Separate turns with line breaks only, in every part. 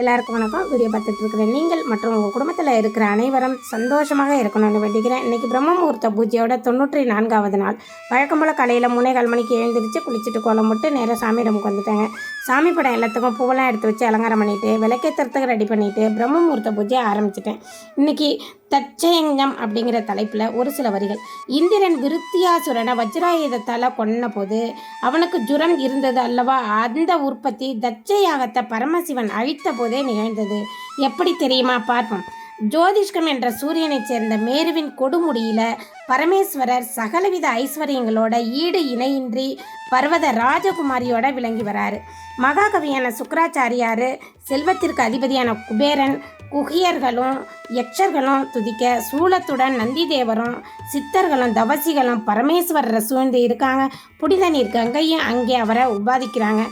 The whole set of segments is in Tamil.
எல்லாருக்கும் வணக்கம். வீடியோ பார்த்துட்டு இருக்கிறேன் நீங்கள் மற்றும் உங்கள் குடும்பத்தில் இருக்கிற அனைவரும் சந்தோஷமாக இருக்கணும்னு வேண்டிக்கிறேன். இன்றைக்கி பிரம்ம முகூர்த்த பூஜையோட தொண்ணூற்றி நான்காவது நாள். வழக்கம் போல் காலையில் மூணே கால் மணிக்கு எழுந்திரிச்சு குளிச்சுட்டு கோலம் போட்டு நேராக சாமி ரூமுக்கு வந்துட்டாங்க சாமி படம் எல்லாத்துக்கும் பூவெல்லாம் எடுத்து வச்சு அலங்காரம் பண்ணிவிட்டு விளக்கேற்றுறதுக்கு ரெடி பண்ணிவிட்டு பிரம்ம முகூர்த்த பூஜையை ஆரம்பிச்சிட்டேன். இன்றைக்கி தச்சயங்கம் அப்படிங்கிற தலைப்பில் ஒரு சில வரிகள். இந்திரன் விருத்தியாசுரனை வஜ்ராயுதத்தால் கொன்ன போது அவனுக்கு ஜுரம் இருந்தது அல்லவா? அந்த உற்பத்தி தச்சயாகத்தை பரமசிவன் அழித்த போதே நிகழ்ந்தது. எப்படி தெரியுமா? பார்ப்போம். ஜோதிஷ்கம் என்ற சூரியனைச் சேர்ந்த மேருவின் கொடுமுடியில பரமேஸ்வரர் சகலவித ஐஸ்வர்யங்களோட ஈடு இணையின்றி பர்வத ராஜகுமாரியோட விளங்கி வராரு. மகாகவியான சுக்கராச்சாரியார் செல்வத்திற்கு அதிபதியான குபேரன் குகியர்களும் யக்ஷர்களும் துதிக்க சூலத்துடன் நந்திதேவரும் சித்தர்களும் தவசிகளும் பரமேஸ்வரரை சூழ்ந்து இருக்காங்க. புனித நீர் கங்கையும் அங்கே அவரை உபாதிக்கிறாங்க.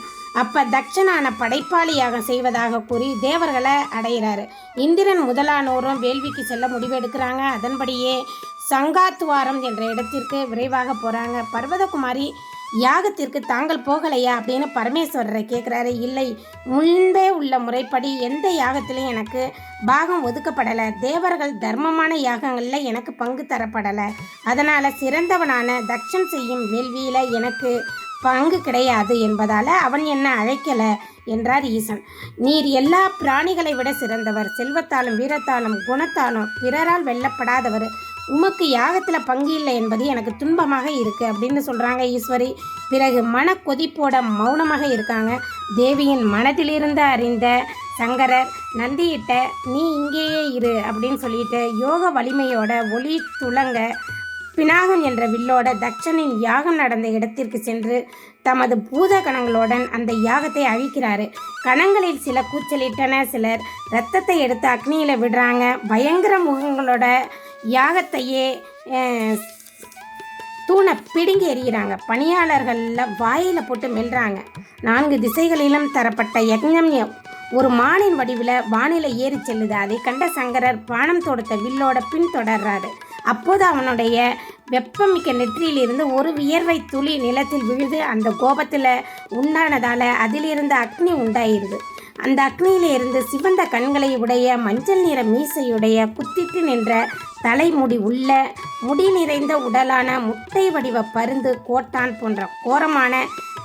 அப்ப தட்சனான படைப்பாளியாக செய்வதாக கூறி தேவர்களை அடைகிறாரு. இந்திரன் முதலானோரும் வேள்விக்கு செல்ல முடிவெடுக்கிறாங்க. அதன்படியே சங்காத்துவாரம் என்ற இடத்திற்கு விரைவாக போறாங்க. பர்வதகுமாரி யாகத்திற்கு தாங்கள் போகலையா அப்படின்னு பரமேஸ்வரரை கேட்குறாரு இல்லை முன்பே உள்ள முறைப்படி எந்த யாகத்திலையும் எனக்கு பாகம் ஒதுக்கப்படலை. தேவர்கள் தர்மமான யாகங்களில் எனக்கு பங்கு தரப்படலை. அதனால் சிறந்தவனான தக்ஷன் செய்யும் வேள்வியில் எனக்கு பங்கு கிடையாது என்பதால் அவன் என்ன அழைக்கலை என்றார் ஈசன். நீர் எல்லா பிராணிகளை விட சிறந்தவர். செல்வத்தாலும் வீரத்தாலும் குணத்தாலும் பிறரால் வெல்லப்படாதவர். உமக்கு யாகத்தில் பங்கு இல்லை என்பது எனக்கு துன்பமாக இருக்கு அப்படின்னு சொல்கிறாங்க ஈஸ்வரி. பிறகு மன கொதிப்போட மௌனமாக இருக்காங்க. தேவியின் மனதிலிருந்து அறிந்த சங்கரர் நந்தியிட்ட நீ இங்கேயே இரு அப்படின்னு சொல்லிட்டு யோக வலிமையோட ஒளி துளங்க பினாகன் என்ற வில்லோட தட்சனின் யாகம் நடந்த இடத்திற்கு சென்று தமது பூத கணங்களுடன் அந்த யாகத்தை அழிக்கிறாரு. கணங்களில் சில கூச்சலிட்டன சிலர் ரத்தத்தை எடுத்து அக்னியில் விடுறாங்க. பயங்கர முகங்களோட யாகத்தையே தூணை பிடுங்கி எறிகிறாங்க. பணியாளர்களில் வாயில் போட்டு மெல்றாங்க. நான்கு திசைகளிலும் தரப்பட்ட யக்ஞம் ஒரு மானின் வடிவில் வானிலை ஏறி செல்லுது. அதை கண்ட சங்கரர் பானம் தொடுத்த வில்லோட பின் தொடர்றாரு. அப்போது அவனுடைய வெப்பமிக்க நெற்றியிலிருந்து ஒரு வியர்வை துளி நிலத்தில் விழுது அந்த கோபத்தில் உண்டானதால் அதிலிருந்து அக்னி உண்டாயிருது அந்த அக்னியிலிருந்து சிவந்த கண்களை உடைய மஞ்சள் நிற மீசையுடைய குத்திட்டு நின்ற தலைமுடி உள்ள முடி நிறைந்த உடலான முட்டை வடிவ பருந்து கோட்டான் போன்ற கோரமான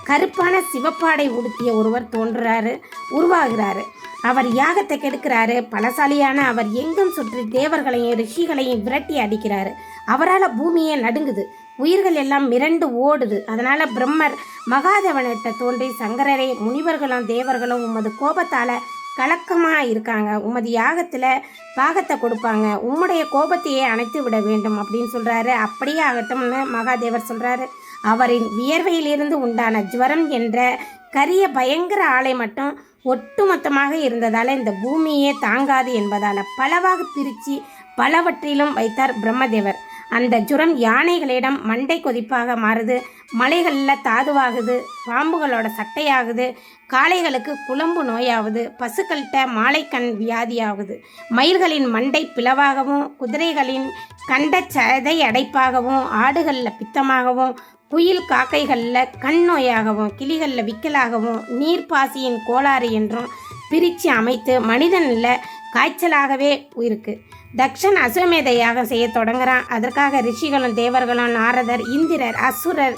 கருப்பான சிவப்பாடை உடுத்திய ஒருவர் தோன்றுறாரு உருவாகிறாரு. அவர் யாகத்தை கெடுக்கிறாரு. பலசாலியான அவர் எங்கும் சுற்றி தேவர்களையும் ரிஷிகளையும் விரட்டி அடிக்கிறாரு. அவரால் பூமியே நடுங்குது. உயிர்கள் எல்லாம் மிரண்டு ஓடுது. அதனால பிரம்மர் மகாதேவனிட்ட தோன்றி சங்கரரே முனிவர்களும் தேவர்களும் உமது கோபத்தால் கலக்கமாக இருக்காங்க. உமது யாகத்தில் பாகத்தை கொடுப்பாங்க. உம்முடைய கோபத்தையே அணைத்து விட வேண்டும் அப்படின்னு சொல்கிறாரு அப்படியே ஆகட்டும்னு மகாதேவர் சொல்கிறாரு அவரின் வியர்வையிலிருந்து உண்டான ஜுவரம் என்ற கரிய பயங்கர ஆலை மட்டும் ஒட்டுமொத்தமாக இருந்ததால் இந்த பூமியே தாங்காது என்பதால் பலவாக பிரித்து பலவற்றிலும் வைத்தார் பிரம்மதேவர். அந்த ஜுரம் யானைகளிடம் மண்டை கொதிப்பாக மாறுது மலைகளில் தாதுவாகுது பாம்புகளோட சட்டையாகுது காளைகளுக்கு குழம்பு நோயாகுது பசுக்கள்கிட்ட மாலைக்கண் வியாதியாகுது மயில்களின் மண்டை பிளவாகவும் குதிரைகளின் கண்ட சதை அடைப்பாகவும் ஆடுகளில் பித்தமாகவும் குயில் காக்கைகளில் கண் நோயாகவும் கிளிகளில் விக்கலாகவும் நீர்ப்பாசியின் கோளாறு என்றும் பிரித்து அமைத்து மனிதனில் காய்ச்சலாகவே இருக்கு. தக்ஷன் அசுவமேதையாக யாகம் செய்ய தொடங்குறான். அதற்காக ரிஷிகளும் தேவர்களும் நாரதர் இந்திரர் அசுரர்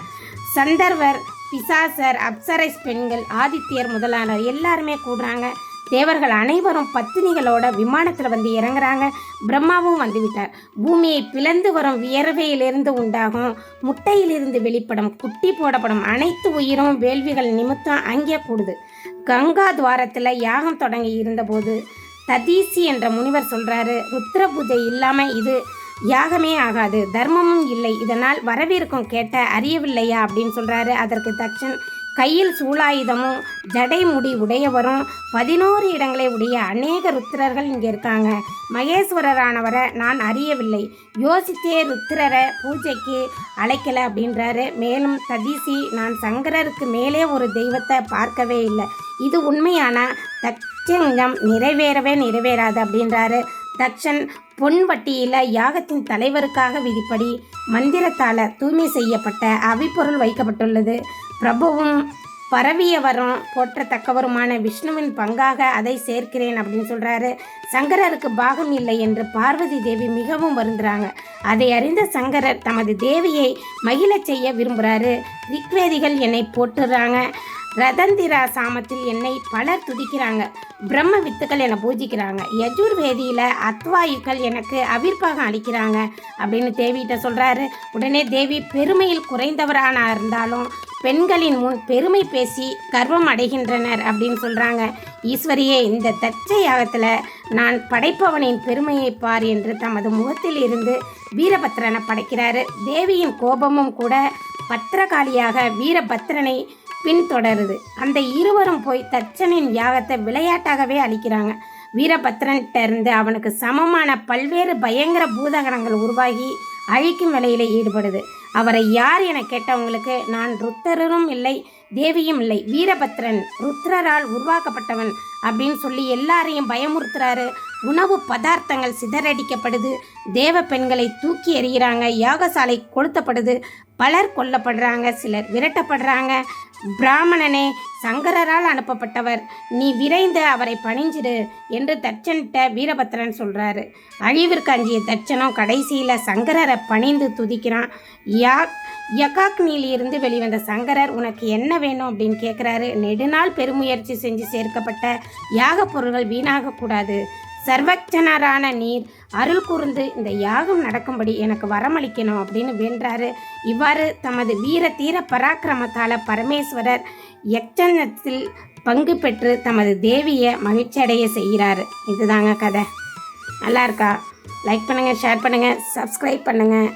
சந்தர்வர் பிசாசர் அப்சரைஸ் பெண்கள் ஆதித்யர் முதலானவர் எல்லாருமே கூடுறாங்க. தேவர்கள் அனைவரும் பத்தினிகளோட விமானத்தில் வந்து இறங்குறாங்க. பிரம்மாவும் வந்துவிட்டார் பூமியை பிளந்து வரும் வியர்வையிலிருந்து உண்டாகும் முட்டையிலிருந்து வெளிப்படும் குட்டி போடப்படும் அனைத்து உயிரும் வேள்விகள் நிமித்தம் அங்கே கூடுது. கங்கா துவாரத்தில் யாகம் தொடங்கி இருந்தபோது ததீசி என்ற முனிவர் சொல்கிறாரு ருத்ர பூஜை இல்லாமல் இது யாகமே ஆகாது. தர்மமும் இல்லை. இதனால் வரவிருக்கும் கேட்ட அறியவில்லையா? அப்படின்னு சொல்கிறாரு அதற்கு தக்ஷன் கையில் சூலாயுதமும் ஜடை முடி உடையவரும் பதினோரு இடங்களை உடைய அநேக ருத்திரர்கள் இங்கே இருக்காங்க. மகேஸ்வரரானவரை நான் அறியவில்லை. யோசித்தே ருத்திரரை பூஜைக்கு அழைக்கல அப்படின்றாரு. மேலும் ததீசி நான் சங்கரருக்கு மேலே ஒரு தெய்வத்தை பார்க்கவே இல்லை. இது உண்மையான? தட்சங்கம் நிறைவேறவே நிறைவேறாது அப்படின்றாரு. தக்ஷன் பொன் வட்டியில் யாகத்தின் தலைவருக்காக விதிப்படி மந்திரத்தால் தூய்மை செய்யப்பட்ட அவிப்பொருள் வைக்கப்பட்டுள்ளது. பிரபுவும் பரவியவரும் போற்றத்தக்கவருமான விஷ்ணுவின் பங்காக அதை சேர்க்கிறேன் அப்படின்னு சொல்கிறாரு சங்கரருக்கு பாகம் இல்லை என்று பார்வதி தேவி மிகவும் வருந்துறாங்க. அதை அறிந்த சங்கரர் தமது தேவியை மகிழச் செய்ய விரும்புகிறாரு ரிக்வேதிகள் என்னை போட்டுறாங்க ரதந்திரா சாமத்தில் என்னை பலர் துதிக்கிறாங்க. பிரம்ம வித்துக்கள் என்னை பூஜிக்கிறாங்க. யஜுர்வேதியில் அத்வாயுக்கள் எனக்கு அவிர்ப்பாகம் அளிக்கிறாங்க அப்படின்னு தேவிகிட்ட சொல்கிறாரு உடனே தேவி பெருமையில் குறைந்தவரான இருந்தாலும் பெண்களின் முன் பெருமை பேசி கர்வம் அடைகின்றனர் அப்படின்னு சொல்கிறாங்க ஈஸ்வரியே இந்த தச்சை யாகத்தில் நான் படைப்பவனின் பெருமையை பார் என்று தமது முகத்தில் இருந்து வீரபத்ரனை படைக்கிறாரு. தேவியின் கோபமும் கூட பத்திரகாளியாக வீரபத்ரனை பின்தொடருது. அந்த இருவரும் போய் தச்சனின் யாகத்தை விளையாட்டாகவே அளிக்கிறாங்க. வீரபத்ரன்கிட்ட இருந்து அவனுக்கு சமமான பல்வேறு பயங்கர பூதகணங்கள் உருவாகி அழிக்கும் வேலையில் ஈடுபடுது. அவரை யார் என கேட்டவங்களுக்கு நான் ருத்தரரும் இல்லை தேவியும் இல்லை. வீரபத்ரன் ருத்ரரால் உருவாக்கப்பட்டவன் அப்படின்னு சொல்லி எல்லாரையும் பயமுறுத்துறாரு. உணவு பதார்த்தங்கள் சிதறடிக்கப்படுது. தேவ பெண்களை தூக்கி எறிகிறாங்க. யாகசாலை கொளுத்தப்படுது. பலர் கொல்லப்படுறாங்க. சிலர் விரட்டப்படுறாங்க. பிராமணனே சங்கரரால் அனுப்பப்பட்டவர். நீ விரைந்து அவரை பணிஞ்சிடு என்று தச்சன்கிட்ட வீரபத்ரன் சொல்கிறாரு அழிவிற்கு அஞ்சிய தச்சனும் கடைசியில் சங்கரரை பணிந்து துதிக்கிறான். யா யகாக்னியில் இருந்து வெளிவந்த சங்கரர் உனக்கு என்ன வேணும்? அப்படின்னு கேட்குறாரு நெடுநாள் பெருமுயற்சி செஞ்சு சேர்க்கப்பட்ட யாக பொருள்கள் வீணாகக்கூடாது சர்வச்சனரான நீர் அருள் கூர்ந்து இந்த யாகம் நடக்கும்படி எனக்கு வரமளிக்கணும் அப்படின்னு வேண்டாரு இவ்வாறு தமது வீர தீர பராக்கிரமத்தால் பரமேஸ்வரர் யக்ஷணத்தில் பங்கு பெற்று தமது தேவியை மகிழ்ச்சியடைய செய்கிறாரு. இதுதாங்க கதை. நல்லா இருக்கா? லைக் பண்ணுங்கள் ஷேர் பண்ணுங்கள் சப்ஸ்கிரைப் பண்ணுங்கள்